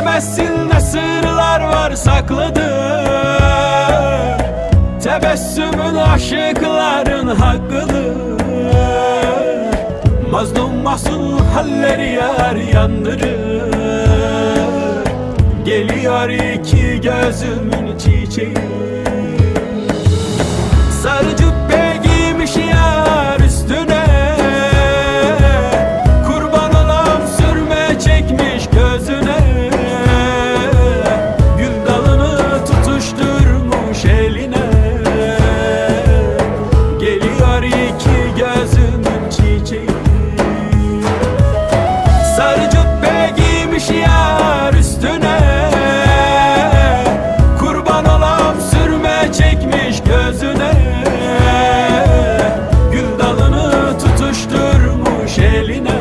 Bilemezsin ne sırlar var sakladır. Tebessümün aşıkların hakkıdır. Mazlum mahzun halleri yar yandırır. Geliyor iki gözümün çiçeği gözüne. Gül dalını tutuşturmuş eline.